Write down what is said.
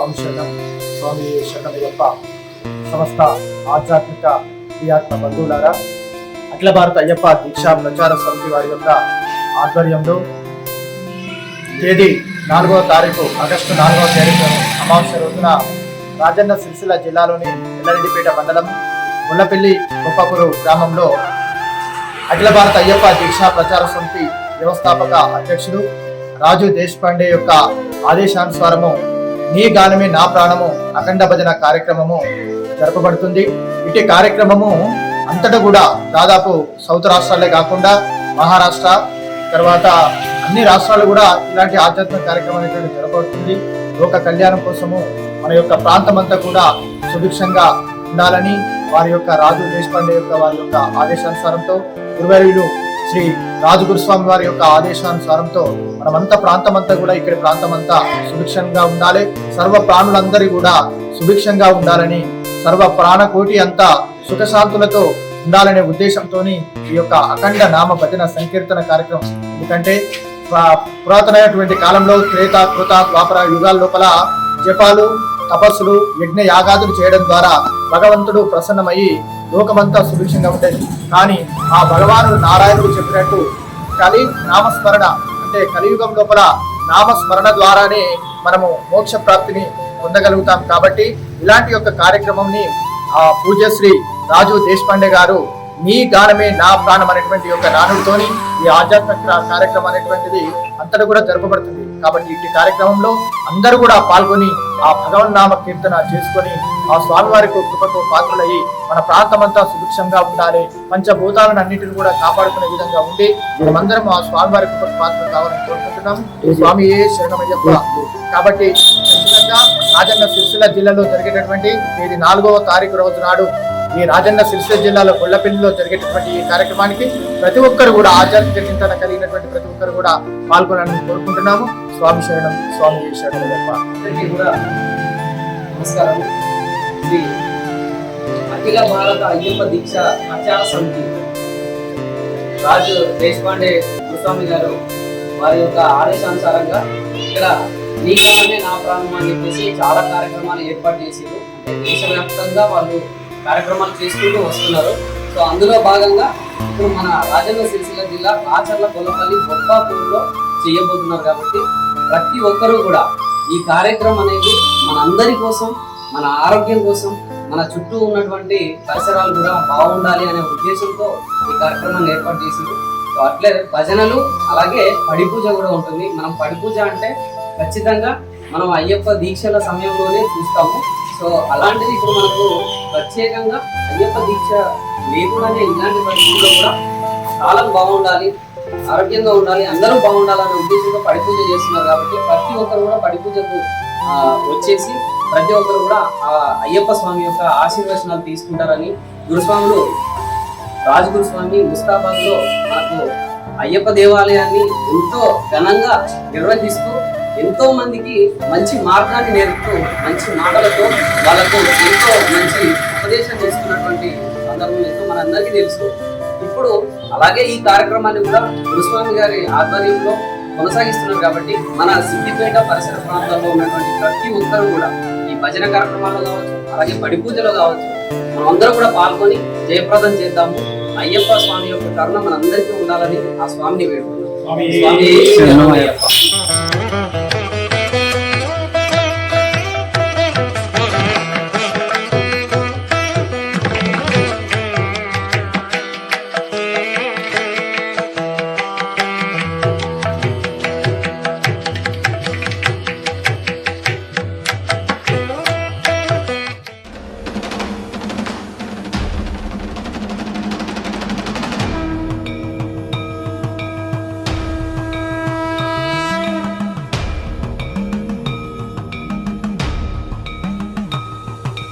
స్వామి శరణం స్వామి శరణయ్యప్ప సమస్త ఆధ్యాత్మిక క్రియాత్మ బంధువులారా అఖిల భారత అయ్యప్ప దీక్షా ప్రచార సమితి వారి యొక్క ఆధ్వర్యంలో తేదీ నాలుగవ తారీఖు ఆగస్టు నాలుగవ తారీఖు అమావాస్య రోజున రాజన్న సిరిసిల్ల జిల్లాలోని ఎల్లరెడ్డిపేట మండలం ముల్లపల్లి గొప్పపురు గ్రామంలో అఖిల భారత అయ్యప్ప దీక్షా ప్రచార సమితి వ్యవస్థాపక అధ్యక్షుడు రాజు దేశపాండే యొక్క ఆదేశానుసారము నీ గానమే నా ప్రాణము అఖండ భజన కార్యక్రమము జరపబడుతుంది. ఇటు కార్యక్రమము అంతటా కూడా దాదాపు సౌత్ రాష్ట్రాలే కాకుండా మహారాష్ట్ర తర్వాత అన్ని రాష్ట్రాలు కూడా ఇలాంటి ఆధ్యాత్మిక కార్యక్రమం అనేటువంటి జరపబడుతుంది. లోక కళ్యాణం కోసము మన యొక్క ప్రాంతం అంతా కూడా సుభిక్షంగా ఉండాలని వారి యొక్క రాజు దేశపాండే యొక్క వారి యొక్క ఆదేశానుసారంతో గురువారిలు శ్రీ రాజు గురుస్వామి వారి యొక్క ఆదేశానుసారంతో మనమంతా ప్రాంతం అంతా కూడా ఇక్కడ ప్రాంతమంతా సుభిక్షంగా ఉండాలి. సర్వ ప్రాణులందరి కూడా సుభిక్షంగా ఉండాలని సర్వ ప్రాణకోటి అంతా సుఖశాంతులతో ఉండాలనే ఉద్దేశంతో ఈ యొక్క అఖండ నామ భజన సంకీర్తన కార్యక్రమం. ఎందుకంటే పురాతనమైనటువంటి కాలంలో త్రేత కృత ద్వాపర యుగాల లోపల జపాలు తపస్సులు యజ్ఞ యాగాదులు చేయడం ద్వారా భగవంతుడు ప్రసన్నమయ్యి లోకమంతా సుభిక్షంగా ఉండేది. కానీ ఆ భగవాను నారాయణుడు చెప్పినట్టు కలి నామస్మరణ అంటే కలియుగం లోపల నామస్మరణ ద్వారానే మనము మోక్ష ప్రాప్తిని పొందగలుగుతాం. కాబట్టి ఇలాంటి యొక్క కార్యక్రమంని ఆ పూజ్యశ్రీ రాజు దేశపాండే గారు నీ గానమే నా ప్రాణం అనేటువంటి యొక్క నానుడితోని ఈ ఆధ్యాత్మిక కార్యక్రమం అనేటువంటిది అంతటా కూడా జరపబడుతుంది. కాబట్టి ఇట్టి కార్యక్రమంలో అందరూ కూడా పాల్గొని ఆ భగవన్ నామ కీర్తన చేసుకొని ఆ స్వామివారి కృపకు పాత్రలయ్యి మన ప్రాంతం అంతా సుభిక్షంగా ఉండాలి. పంచభూతాలను అన్నింటిని కూడా కాపాడుకునే విధంగా ఉండి మనమందరం ఆ స్వామివారి కృపకు పాత్ర కావాలని కోరుకుంటున్నాం. స్వామి ఏ శరణమయ్యప్ప. కాబట్టి ఖచ్చితంగా రాజన్న సిరిసిల్ల జిల్లాలో జరిగేటటువంటి ఇది నాలుగవ తారీఖు రోజు నాడు ఈ రాజన్న సిరిసిల్ల జిల్లాలో గొల్లపల్లిలో జరిగేటటువంటి ఈ కార్యక్రమానికి ప్రతి ఒక్కరు కూడా ఆచార్య జరిగిన కలిగినటువంటి ప్రతి ఒక్కరు కూడా పాల్గొనాలని కోరుకుంటున్నాము. స్వామి శరణం స్వామి శరణం అందరికీ కూడా నమస్కారం. శ్రీ అఖిల భారత అయ్యప్ప దీక్ష ప్రచార సమితి రాజు దేశపాండే గురుస్వామి గారు వారి యొక్క ఆదేశానుసారంగా ఇక్కడ నీ నా ప్రాణం అని చెప్పేసి చాలా కార్యక్రమాలు ఏర్పాటు చేసారు దేశవ్యాప్తంగా వాళ్ళు కార్యక్రమాలు చేసుకుంటూ వస్తున్నారు. సో అందులో భాగంగా ఇప్పుడు మన రాజన్న సిరిసిల్ల జిల్లా ఆచర్ల గొల్లపల్లి బొప్పాపూర్లో చేయబోతున్నారు కాబట్టి ప్రతి ఒక్కరూ కూడా ఈ కార్యక్రమం అనేది మన అందరి కోసం మన ఆరోగ్యం కోసం మన చుట్టూ ఉన్నటువంటి పరిసరాలు కూడా బాగుండాలి అనే ఉద్దేశంతో ఈ కార్యక్రమాన్ని ఏర్పాటు చేసింది. సో అట్లే భజనలు అలాగే పడి పూజ కూడా ఉంటుంది. మనం పడి పూజ అంటే ఖచ్చితంగా మనం అయ్యప్ప దీక్షల సమయంలోనే చూస్తాము. సో అలాంటిది ఇప్పుడు మనకు ప్రత్యేకంగా అయ్యప్ప దీక్ష లేకుండానే ఇలాంటి పరిస్థితుల్లో కూడా కాలం బాగుండాలి ఆరోగ్యంగా ఉండాలి అందరూ బాగుండాలనే ఉద్దేశంతో పడిపూజ చేస్తున్నారు కాబట్టి ప్రతి ఒక్కరు కూడా పడిపూజకు వచ్చేసి ప్రతి ఒక్కరు కూడా ఆ అయ్యప్ప స్వామి యొక్క ఆశీర్వచనాలు తీసుకుంటారని గురుస్వాములు రాజగురుస్వామి ముస్తాబాద్లో అయ్యప్ప దేవాలయాన్ని ఎంతో ఘనంగా నిర్వహిస్తూ ఎంతో మందికి మంచి మార్గాన్ని నేర్పుతూ మంచి మాటలతో వాళ్ళకు ఎంతో మనందరికీ తెలుసు. ఇప్పుడు అలాగే ఈ కార్యక్రమాన్ని కూడా గురుస్వామి గారి ఆధ్వర్యంలో కొనసాగిస్తున్నారు కాబట్టి మన సిద్దిపేట పరిసర ప్రాంతాల్లో ఉన్నటువంటి ప్రతి ఒక్కరు కూడా ఈ భజన కార్యక్రమాల్లో కావచ్చు అలాగే బడి పూజలో కావచ్చు మనం అందరం కూడా పాల్గొని జయప్రదం చేద్దాము. అయ్యప్ప స్వామి యొక్క కరుణ మనందరికీ ఉండాలని ఆ స్వామిని వేడుకున్నాం స్వామి. శరణమయ్యప్ప